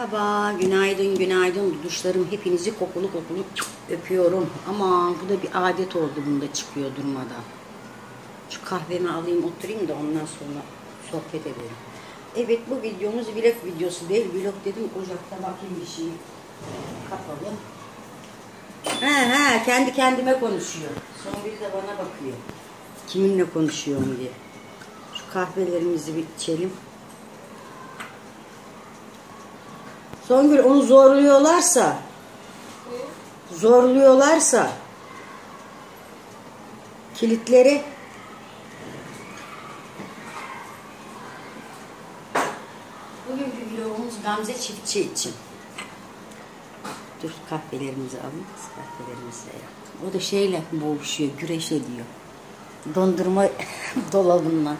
Merhaba, günaydın, günaydın. Duşlarım hepinizi kokulu kokulu öpüyorum. Ama bu da bir adet oldu bunda çıkıyor durmadan. Şu kahvemi alayım oturayım da ondan sonra sohbet edelim. Evet bu videomuz vlog videosu değil. Vlog dedim ocakta bakayım bir şey. Kapalı. He he kendi kendime konuşuyor. Songül de bana bakıyor. Kiminle konuşuyorum diye. Şu kahvelerimizi bir içelim. Songül onu zorluyorlarsa zorluyorlarsa kilitleri Bugünkü vlogumuz Gamze Çiftçi için. Dur kahvelerimizi alayım. Kahvelerimizi yaptım. O da şeyle boğuşuyor, güreş ediyor. Dondurma dolabından.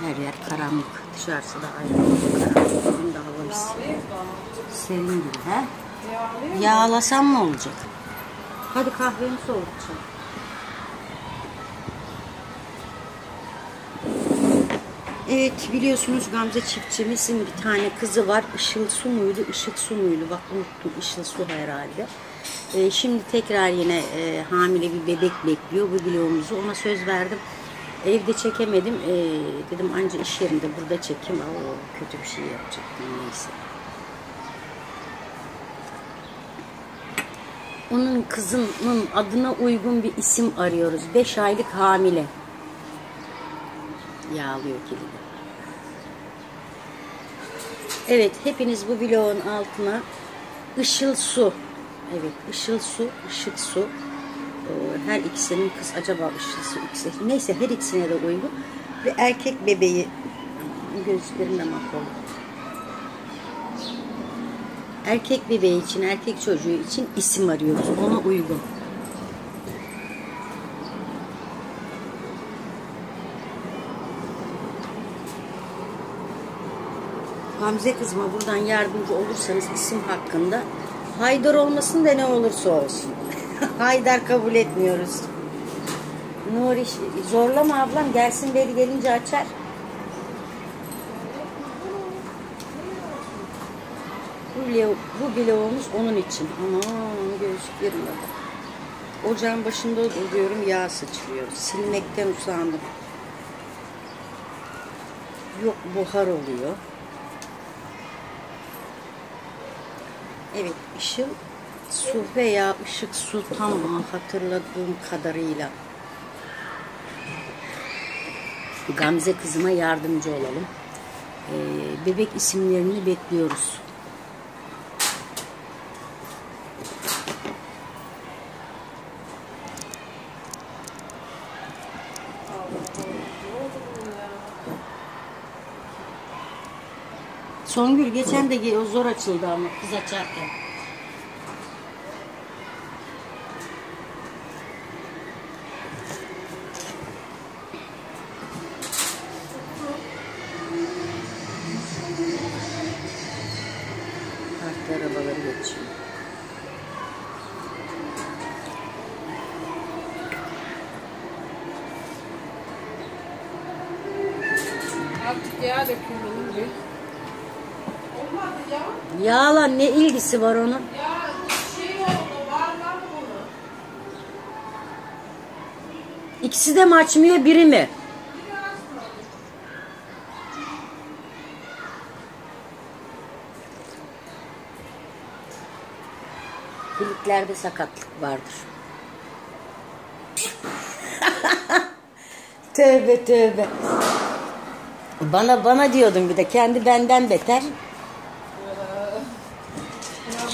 Her yer karanlık. Dışarısı da ayrı. Bugün de hava serin gibi. He? Yağlasam mı olacak? Hadi kahveni soğutacağım. Evet biliyorsunuz Gamze çiftçimizin bir tane kızı var. Işıl su muydu, ışık su muydu? Bak unuttum Işıl su herhalde. Ee, şimdi tekrar yine e, hamile bir bebek bekliyor bu vlogumuzu. Ona söz verdim. Evde çekemedim. Ee, dedim anca iş yerinde burada çekeyim. Oo, kötü bir şey yapacaktım neyse. Onun kızının adına uygun bir isim arıyoruz. 5 aylık hamile. Yağlıyor kilidi. Evet, hepiniz bu vlogun altına Işıl Su. Evet, Işıl Su, Işık Su. Her ikisinin kız acaba Işıl Su ikisi. Neyse her ikisine de uygun. Ve erkek bebeği gözlerimle mahvoldu. Erkek bebeği için, erkek çocuğu için isim arıyoruz. Ona uygun. Gamze kızıma buradan yardımcı olursanız isim hakkında Haydar olmasın da ne olursa olsun. Haydar kabul etmiyoruz. Nuri zorlama ablam gelsin beri gelince açar. Bu, vlog, bu vlogumuz onun için. Aman gözlüklerim bak. Ocağın başında duruyorum yağ sıçrıyor. Silmekten usandım. Yok buhar oluyor. Evet, ışıl su veya ışık su tam hatırladığım kadarıyla. Gamze kızıma yardımcı olalım. Ee, bebek isimlerini bekliyoruz. Songül geçen de zor açıldı ama kız açarken. Artık yağ döküyorum bir. Olmadı ya. Yağla ne ilgisi var onun? Ya şey oldu var lan bunu. İkisi de mi açmıyor biri mi? Kilitlerde sakatlık vardır. tövbe tövbe. Bana bana diyordun bir de kendi benden beter.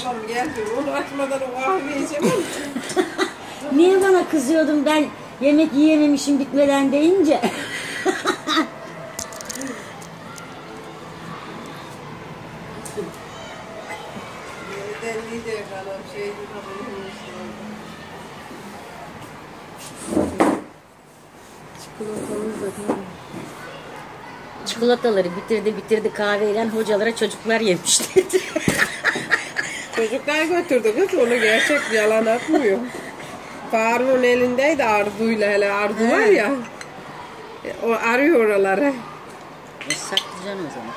Ablam geldi. Onu açmadan o kahve içemem. Niye bana kızıyordun ben yemek yiyememişim bitmeden deyince? Deli de kalan şey haberimiz Çikolatamız da tamam. Çikolataları bitirdi bitirdi kahveyle hocalara çocuklar yemiş dedi. Çocuklar götürdü kız onu gerçek yalan atmıyor. Faruk'un elindeydi Arzu'yla hele Arzu var ya. O arıyor oraları. E, saklayacaksın o zaman.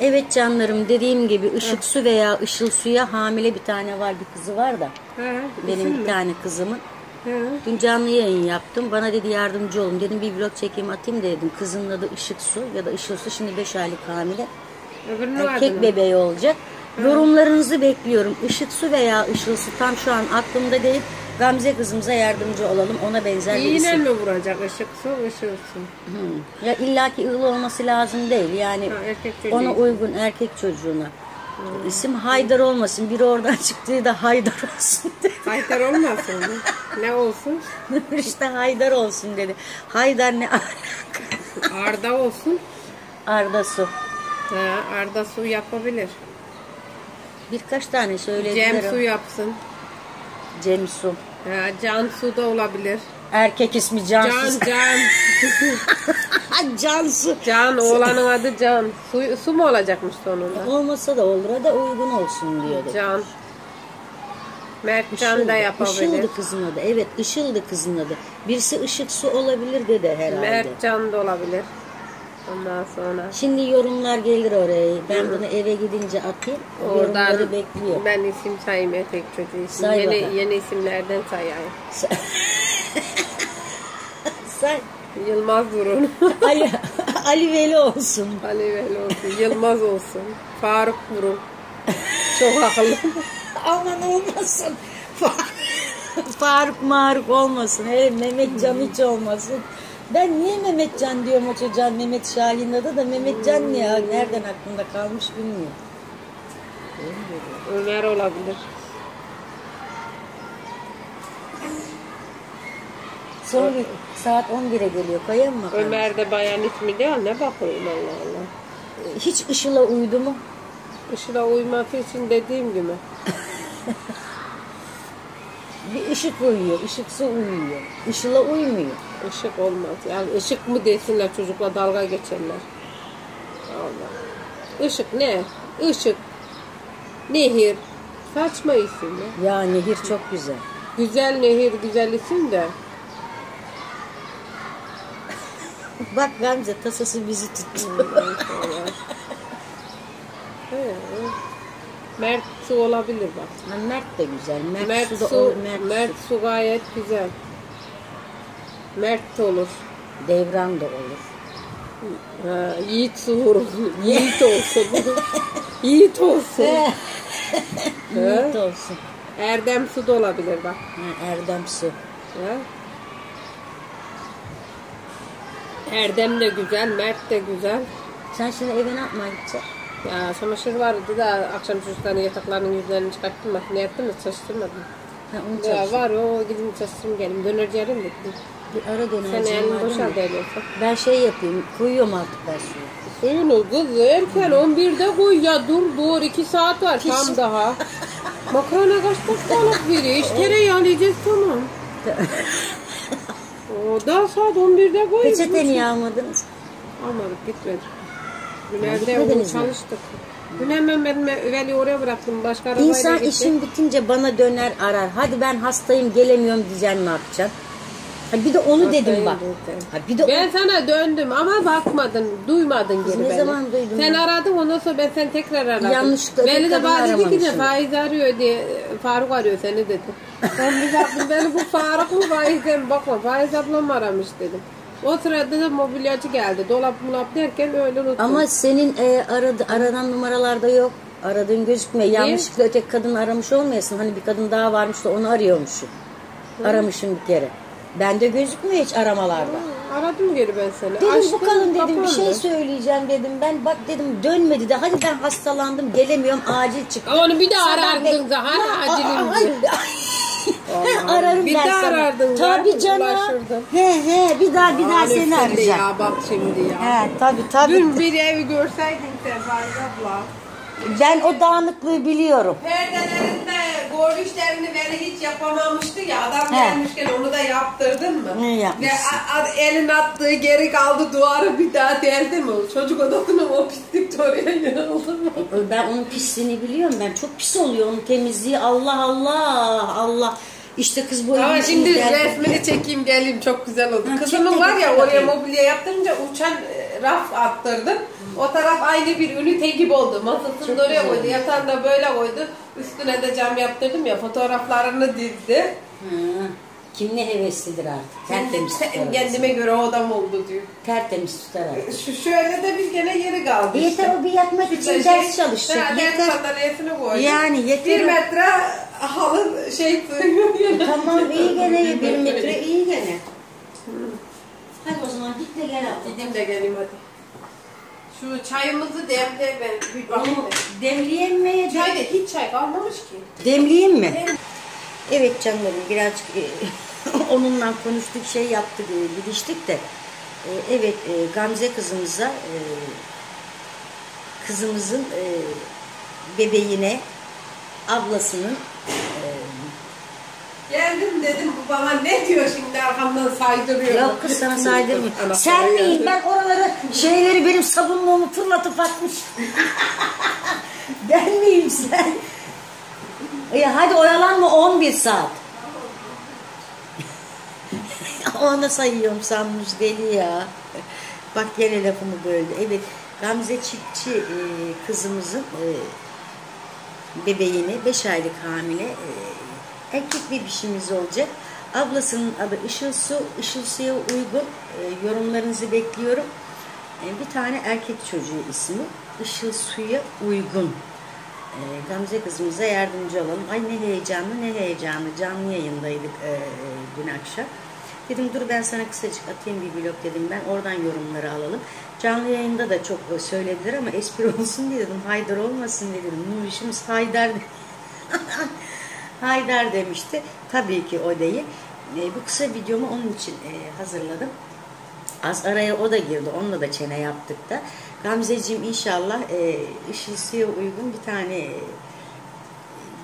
Evet canlarım dediğim gibi ışık su veya ışıl suya hamile bir tane var bir kızı var da. He, Benim bir mi? tane kızımın. He. Dün canlı yayın yaptım. Bana dedi yardımcı olun. Dedim bir vlog çekeyim atayım da dedim. Kızının adı Işık Su ya da Işıl Su. Şimdi 5 aylık hamile. Öbürünün Erkek bebeği olacak. Yorumlarınızı bekliyorum. Işık Su veya Işıl Su tam şu an aklımda değil. Gamze kızımıza yardımcı olalım. Ona benzer bir İğne mi vuracak ışık su ışıl su? Hı. Ya illaki ığlı olması lazım değil. Yani Ha, ona uygun erkek çocuğuna. İsim Haydar olmasın. Biri oradan çıktığı da Haydar olsun dedi. Haydar olmasın mı? Ne olsun? işte Haydar olsun dedi. Haydar ne alaka? Arda olsun. Arda Su. Ha, Arda su yapabilir. Birkaç tane söylediler. Cem su yapsın. Cem Su. Ha, Can su da olabilir. Erkek ismi Can Cansız. Can. Cansu. Can oğlanın adı Can. Su, su mu olacakmış sonunda? Olmasa da olur. da uygun olsun diyordu. Can. Mert Can da Işıldı yapabilir. kızın adı. Evet Işıldı kızın adı. Birisi Işık Su olabilir dedi herhalde. Mert Can da olabilir. Ondan sonra Şimdi yorumlar gelir oraya. Ben bunu eve gidince atayım. oradan Yorumları bekliyor. ben isim sayayım erkek çocuğu isim. Say yeni, bakalım. yeni isimlerden sayayım. Sen Yılmaz Burun. Ali, Ali Veli olsun. Ali Veli olsun. Yılmaz olsun. Faruk Burun. Çok akıllı. Aman olmasın. Faruk Maruk olmasın. Hele Mehmet Can hiç olmasın. Ben niye Mehmet Can diyorum o çocuğa Mehmet Şahin adı da Mehmet Can ne ya? Nereden aklımda kalmış bilmiyorum. Ömer olabilir. Son bir saat 11'e geliyor. Koyayım mı? Ömer de bayan ismi değil. Ne bakıyorum Allah Allah. Hiç Işıl'a uydu mu? Işığa uyması için dediğim gibi. Bir ışık uyuyor, ışıksı uyuyor. Işıl'a uymuyor. Işık olmaz. Yani ışık mı desinler çocukla dalga geçerler. Allah. Işık ne? Işık. Nehir. Saçma isim ya. Ya nehir çok güzel. Güzel nehir güzel isim de. Bak Gamze tasası bizi tuttu. Mert su olabilir bak. Ha, Mert de güzel. Mert, Mert su da su, olur. Mert, Mert, su gayet güzel. Mert de olur. Devran da olur. Ha, yiğit su olur. Yiğit olsun. yiğit olsun. Yiğit olsun. Erdem su da olabilir bak. Ha, Erdem su. Ha? Erdem de güzel, Mert de güzel. Sen şimdi eve ne yapmaya gideceksin? Ya çamaşır vardı da akşam çocukların yataklarının yüzlerini çıkarttım. Makine yaptım da çalıştırmadım. Ha, onu Ya var o gidin çalıştırayım gelin. Dönerci da gidin. Bir ara Sen dönerciğim elini boşalt mi? öyle olsa. Ben şey yapayım. Koyuyorum artık ben suyu. Suyunu kız erken 11'de koy ya dur dur 2 saat var tam daha. Makarna kaç dakikalık veriyor? İş tereyağı yiyeceğiz tamam. o daha saat 11'de koy. Peçete niye almadınız? Almadık gitmedik. Dün Ha, evde gitmediniz mi? çalıştık. Dün hemen ben Veli oraya bıraktım. Başka İnsan işin bitince bana döner arar. Hadi ben hastayım gelemiyorum diyeceksin ne yapacaksın? Ha bir de onu dedim bak. Ha bir de Ben sana döndüm ama bakmadın, duymadın geri ne beni. zaman duydum Sen ben? aradın ondan sonra ben seni tekrar aradım. Yanlışlıkla Beni de kadını bana dedi ki de aramamışım. faiz arıyor diye Faruk arıyor seni dedi. Ben bir baktım beni bu Faruk mu faizden bakma faiz ablam aramış dedim. O sırada da mobilyacı geldi. Dolap mulap derken öyle unuttum. ama senin e, aradı, aranan numaralarda yok. Aradığın gözükmüyor. Yanlışlıkla öteki kadın aramış olmayasın. Hani bir kadın daha varmış da onu arıyormuşum. Aramışım bir kere. Bende gözükmüyor hiç aramalarda. Aradım geri ben seni. Dedim Açtım, bu kadın dedim bir şey kapandı. söyleyeceğim dedim. Ben bak dedim dönmedi de hadi ben hastalandım gelemiyorum acil çık. Ama onu bir daha Sabah arardın Ya, acilim. Ararım Bir ben daha sana. arardın Tabii canım. He he bir daha bir daha seni arayacağım. Ya bak şimdi ya. He tabii tabii. Dün bir evi görseydin Faiz abla. Ben o dağınıklığı biliyorum. Perdelerinde borcu işlerini beni hiç yapamamıştı ya. Adam He. gelmişken onu da yaptırdın mı? Ne yapmışsın? Ve a- a- elin attığı geri kaldı duvarı bir daha deldi mi? Çocuk odasının o pislik oraya yığıldı mı? Ben onun pisliğini biliyorum. Ben çok pis oluyor onun temizliği. Allah Allah Allah. İşte kız bu Ama evin şimdi resmini çekeyim geleyim çok güzel oldu. Ha, Kızımın çek de var ya oraya bakayım. mobilya yaptırınca uçan raf attırdım. O taraf aynı bir ünite gibi oldu. Masasını oraya güzel koydu. Yatağını da böyle koydu. Üstüne de cam yaptırdım ya fotoğraflarını dizdi. Hı. Kim ne heveslidir artık. Tertemiz tutar. Kendime göre odam oldu diyor. Tertemiz tutar artık. Şu şöyle de bir gene yeri kaldı işte. Yeter o bir yatmak için Şurada ders şey- çalışacak. Ha, ders Yeter. sandalyesini koydum. Yani yeter Bir o- metre halı şey sığıyor. ya. Tamam iyi gene bir metre iyi gene. Hadi o zaman git de gel abla. Gideyim de geleyim hadi. Şu çayımızı demle ben bir bakayım. Onu demleyemeye Çay da hiç çay kalmamış ki. Demleyeyim mi? Evet canlarım birazcık e, onunla konuştuk şey yaptık e, gidiştik de e, evet e, Gamze kızımıza e, kızımızın e, bebeğine ablasının Geldim dedim bu bana ne diyor şimdi arkamdan saydırıyor. yok kız sana saydırmıyor. Sen miyim? Ben oraları şeyleri benim sabunluğumu fırlatıp atmış. ben miyim sen? Ya hadi oyalanma 11 saat. Ona sayıyorum sanmış deli ya. Bak gene lafımı böldü. Evet Gamze Çiftçi e, kızımızın e, bebeğini 5 aylık hamile e, erkek bebişimiz olacak. Ablasının adı Işıl Su. Işıl Su'ya uygun e, yorumlarınızı bekliyorum. E, bir tane erkek çocuğu ismi. Işıl Su'ya uygun. E, Gamze kızımıza yardımcı olalım. Ay ne heyecanlı ne heyecanlı. Canlı yayındaydık e, e, dün akşam. Dedim dur ben sana kısacık atayım bir blog dedim ben oradan yorumları alalım. Canlı yayında da çok söylediler ama espri olsun diye dedim. Haydar olmasın diye dedim. Nurişimiz Haydar Haydar demişti. Tabii ki o değil. E, bu kısa videomu onun için e, hazırladım. Az araya o da girdi. Onunla da çene yaptık da. Gamzeciğim inşallah e, Işıl Su'ya uygun bir tane e,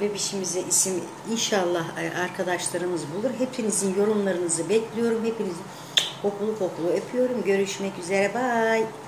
bebişimize isim inşallah e, arkadaşlarımız bulur. Hepinizin yorumlarınızı bekliyorum. Hepinizi kokulu kokulu öpüyorum. Görüşmek üzere. Bye.